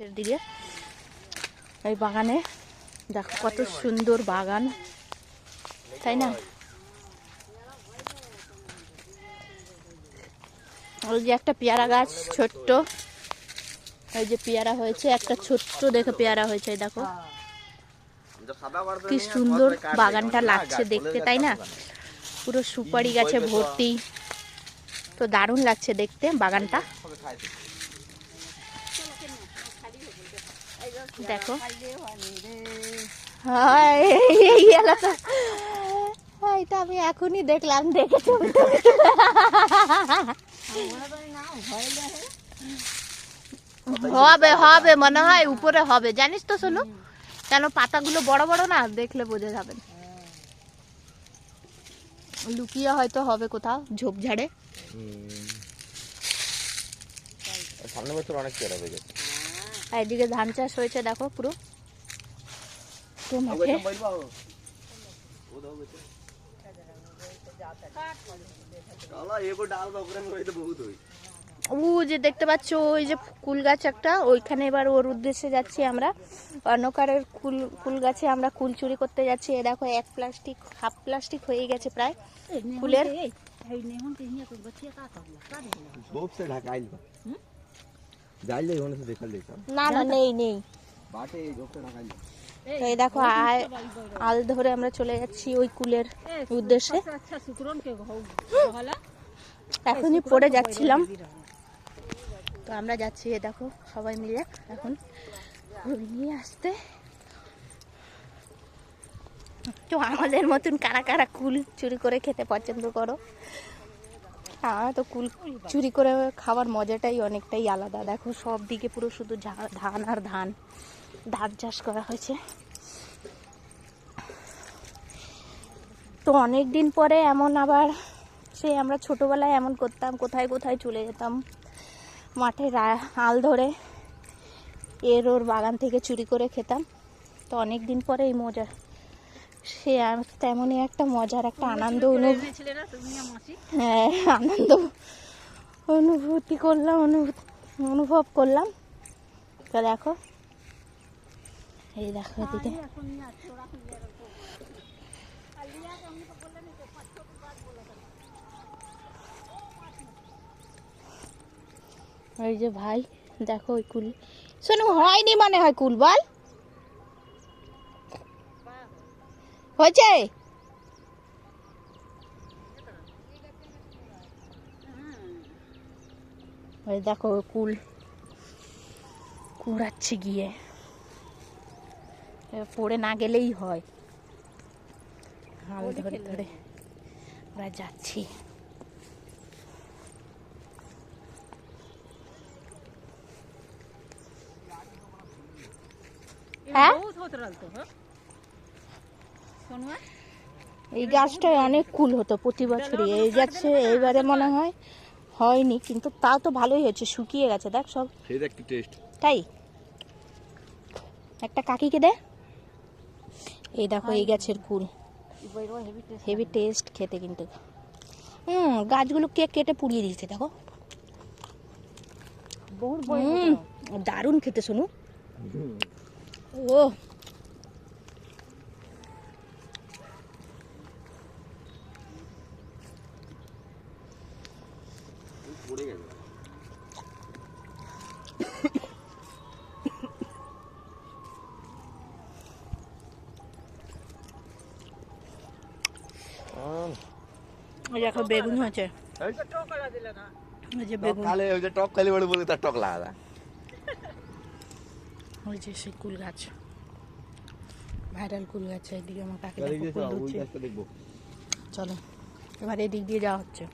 দিকে। এই বাগানে দেখো কত সুন্দর বাগান, তাই না? ওই যে একটা পেয়ারা গাছ ছোট্ট ওই যে পেয়ারা হয়েছে, একটা ছোট্ট দেখে পেয়ারা হয়েছে দেখো। কি সুন্দর বাগানটা লাগছে দেখতে, তাই না? পুরো সুপারি গাছে ভর্তি। তো দারুণ লাগছে দেখতে বাগানটা। দেখো। এটা আমি এখনই দেখলাম দেখে হবে হবে মনে হয় উপরে হবে। জানিস তো শোনো কেন পাতাগুলো বড় বড় না? দেখলে বোঝা যাবে। লুকিয়ে হয়তো হবে কোথাও ঝোপঝাড়ে। সামনে বছর অনেক চেয়ারা হয়ে গেছে। আর এদিকে ধান চাষ হয়েছে দেখো পুরো পুরো ও যে দেখতে পাচ্ছ ওই যে কুল গাছ একটা ওইখানে এবার ওর উদ্দেশ্যে যাচ্ছি আমরা অন্যকারের কুল কুল গাছে আমরা কুল চুরি করতে যাচ্ছি এ দেখো এক প্লাস্টিক হাফ প্লাস্টিক হয়ে গেছে প্রায় কুলের হুম যাইলে ওখানে দেখাল দিতাম না না নেই নেই। বাটে এই ঝোপটা রাখাই এই দেখো আল ধরে আমরা চলে যাচ্ছি ওই কুলের উদ্দেশ্যে। এখনই পড়ে যাচ্ছিলাম। তো আমরা যাচ্ছি এ দেখো সবাই মিলে এখন ঘুরে নিয়ে আসতে। তো আমাদের মতন কারা কারা কুল চুরি করে খেতে পছন্দ করো? আমার তো কুল চুরি করে খাওয়ার মজাটাই অনেকটাই আলাদা। দেখো সব দিকে পুরো শুধু ধান আর ধান। ধান চাষ করা হয়েছে। তো অনেক দিন পরে এমন আবার সেই আমরা ছোটবেলায় এমন করতাম কোথায় কোথায় চলে যেতাম। মাঠে আল ধরে এর ওর বাগান থেকে চুরি করে খেতাম। তো অনেক দিন পরে এই মজা সে তেমনই একটা মজার একটা আনন্দ অনুভব হ্যাঁ আনন্দ অনুভূতি করলাম অনুভূতি অনুভব করলাম। তো দেখো। এই দেখো দিদি ওই যে ভাই দেখো ওই কুল। শোনো হয়নি মনে হয় কুল বল। হয়েছে? ওই দেখো কুল। কুড়াচ্ছে গিয়ে। পড়ে না গেলেই হয়। হাল ধরে ধরে আমরা যাচ্ছি। হ্যাঁ? এই গাছটায় অনেক কুল হতো প্রতি বছরই। এই গাছে এইবারে মনে হয় হয়নি কিন্তু তাও তো ভালোই হয়েছে শুকিয়ে গেছে দেখ সব। তাই? একটা কাকিকে দে। এই দেখো এই গাছের কুল। হেভি টেস্ট খেতে কিন্তু। হুম গাছগুলো কে কেটে পুড়িয়ে দিয়েছে দেখো। হুম, দারুণ খেতে শোনো ও পড়ে গেছে ওই দেখো বেগুন হয়েছে ওই যে বেগুন। কালে ওই যে টক খালি বলে বলে তার টক লাগা ওই যে সেই কুল গাছ। ভাইরাল কুল গাছ এদিকে আমার কাকে দেখো চলো এবার এদিক দিয়ে যাওয়া হচ্ছে।